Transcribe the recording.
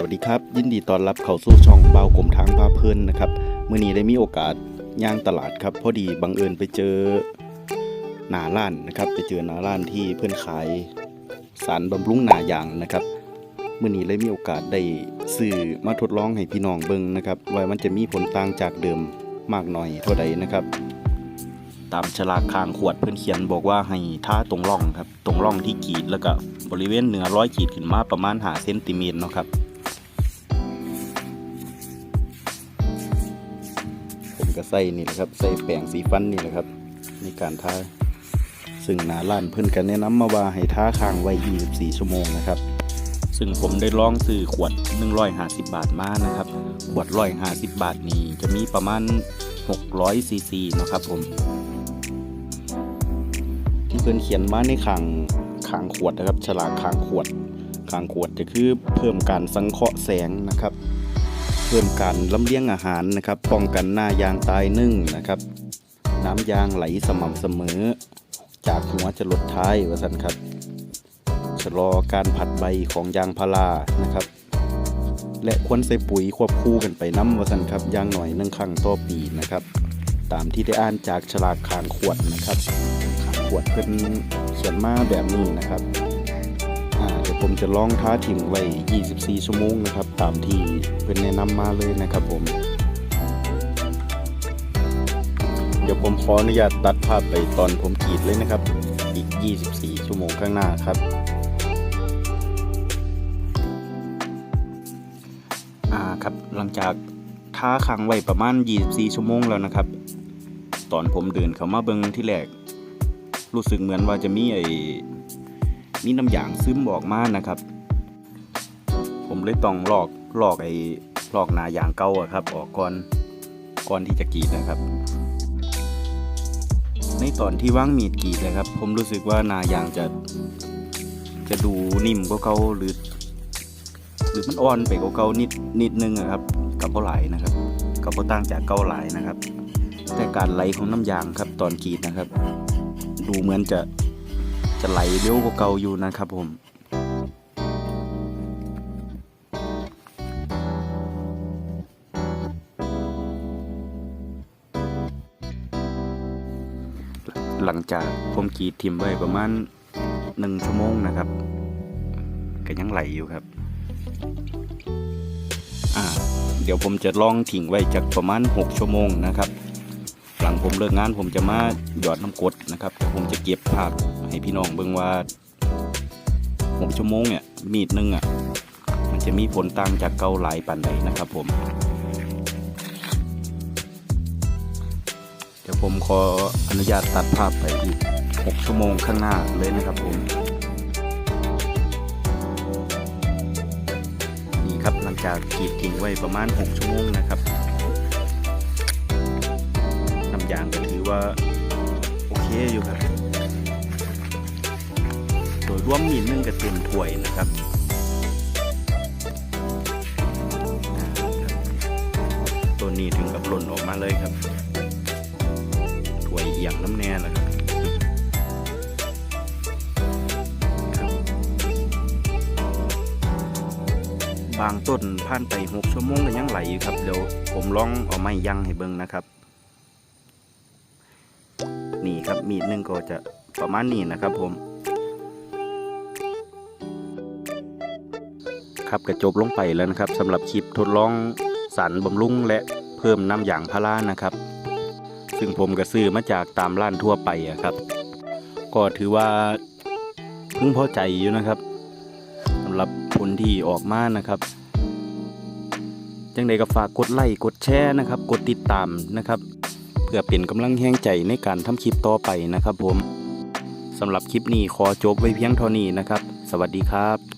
สวัสดีครับ ยินดีต้อนรับเข้าสู่ช่องเบากลมทางพาเพลินนะครับเมื่อนี้ได้มีโอกาสย่างตลาดครับ พอดีบังเอิญไปเจอหนาล้านนะครับ ไปเจอหนาล้านที่เพื่อนขายสารบำรุงหนายางนะครับเมื่อนี้เลยมีโอกาสได้ซื้อมาทดลองให้พี่น้องเบิ่งนะครับว่ามันจะมีผลต่างจากเดิมมากน้อยเท่าใดนะครับ ตามฉลากข้างขวดเพื่อนเขียนบอกว่าให้ท่าตรงร่องครับ ตรงร่องที่กรีดแล้วก็บริเวณเหนือร้อยขีดขึ้นมาประมาณหาเซนติเมตรเนาะครับ ก็ใส่นี่แหละครับใส่แปรงสีฟันนี่แหละครับ ในการทาซึ่งหนาล้านเพิ่นกันแนะนำมาว่าให้ท้าค้างไว้ 24 ชั่วโมงนะครับ ซึ่งผมได้ลองซื้อขวด 150 บาทมานะครับ ขวด 150 บาทนี้จะมีประมาณ 600ซีซีนะครับผม ที่เพิ่นเขียนมาในขางขางขวดนะครับ ฉลากขางขวดขางขวดจะคือเพิ่มการสังเคราะห์แสงนะครับ เพิ่มการลำเลียงอาหารนะครับ ป้องกันหน้ายางตายนึ่งนะครับ น้ำยางไหลสม่ำเสมอ จากหัวจะลดท้ายว่าสันครับชะลอการผัดใบของยางพารานะครับ และควรใส่ปุ๋ยควบคู่กันไปน้ำว่าสันครับยางหน่อยหนึ่งครั้งต่อปีนะครับ ตามที่ได้อ่านจากฉลากขางขวดนะครับขางขวดเพิ่นเขียนมาแบบนี้นะครับ ผมจะลองท้าทิ้งไว้ 24 ชั่วโมงนะครับ ตามที่เพิ่อนแนะนำมาเลยนะครับผม เดี๋ยวผมขออนุญาตตัดภาพไปตอนผมกรีดเลยนะครับ อีก 24 ชั่วโมงข้างหน้าครับอ่าครับหลังจากท้าค้างไว้ประมาณ 24 ชั่วโมงแล้วนะครับ ตอนผมเดินเข้ามาเบิงที่แรก รู้สึกเหมือนว่าจะมีไอ มีน้ำยางซึมออกมานะครับ ผมเลยต้องลอกลอกไอ้ลอกหนายางเก่าอะครับ ออกก่อนก่อนที่จะกรีดนะครับ ในตอนที่ว่างมีดกรีดนะครับ ผมรู้สึกว่านายางจะจะดูนิ่มกว่าเก่าหรือ หรือมันอ่อนไปกว่าเก่านิดนิดนึงอะครับกับบ่หลนะครับกับบ่ต่างจากเก่าไหลนะครับ แต่การไหลของน้ำยางครับตอนกรีดนะครับ ดูเหมือนจะ จะไหลเร็วกว่าเก่าอยู่นะครับผมหลังจากผมกรีดทิมไว้ประมาณหนึ่งชั่วโมงนะครับก็ยังไหลอยู่ครับ อ่า เดี๋ยวผมจะลองทิ้งไว้จากประมาณ 6 ชั่วโมงนะครับ หลังผมเลิกงานผมจะมาหยอดน้ำกดนะครับผมจะเก็บภาพ ให้พี่น้องเบิ่งว่า6ชั่วโมงเนี่ยมีดหนึงอะมันจะมีผลต่างจากเกาหลายปานใดนะครับผม เดี๋ยวผมขออนุญาตตัดภาพไปอีก6ชั่วโมงข้างหน้าเลยนะครับผมนี่ครับหลังจากกรีดทิ้งไว้ประมาณ 6 ชั่วโมงนะครับน้ำยางก็ถือว่า โอเคอยู่ครับ รวมมีดนึงก็เต็มถ้วยนะครับตัวนี้ถึงกับหล่นออกมาเลยครับถ้วยเอียงน้ำแน่แล้วครับบางต้นผ่านไปหกชั่วโมงก็ยังไหลอยู่ครับเดี๋ยวผมลองเอาไม้ยั่งให้เบิ่งนะครับ นี่ครับมีดหนึงก็จะประมาณนี้นะครับผม ครับกระจบลงไปแล้วนะครับสำหรับคลิปทดลองสารบำรุงและเพิ่มน้ำอย่างพารานะครับ ซึ่งผมก็ซื้อมาจากตามร้านทั่วไปอะครับ ก็ถือว่าพึงพอใจอยู่นะครับสำหรับผลที่ออกมานะครับจังใดก็ฝากกดไลค์กดแชร์นะครับ กดติดตามนะครับเพื่อเป็นกำลังแห่งใจในการทำคลิปต่อไปนะครับผมสำหรับคลิปนี้ขอจบไว้เพียงเท่านี้นะครับ สวัสดีครับ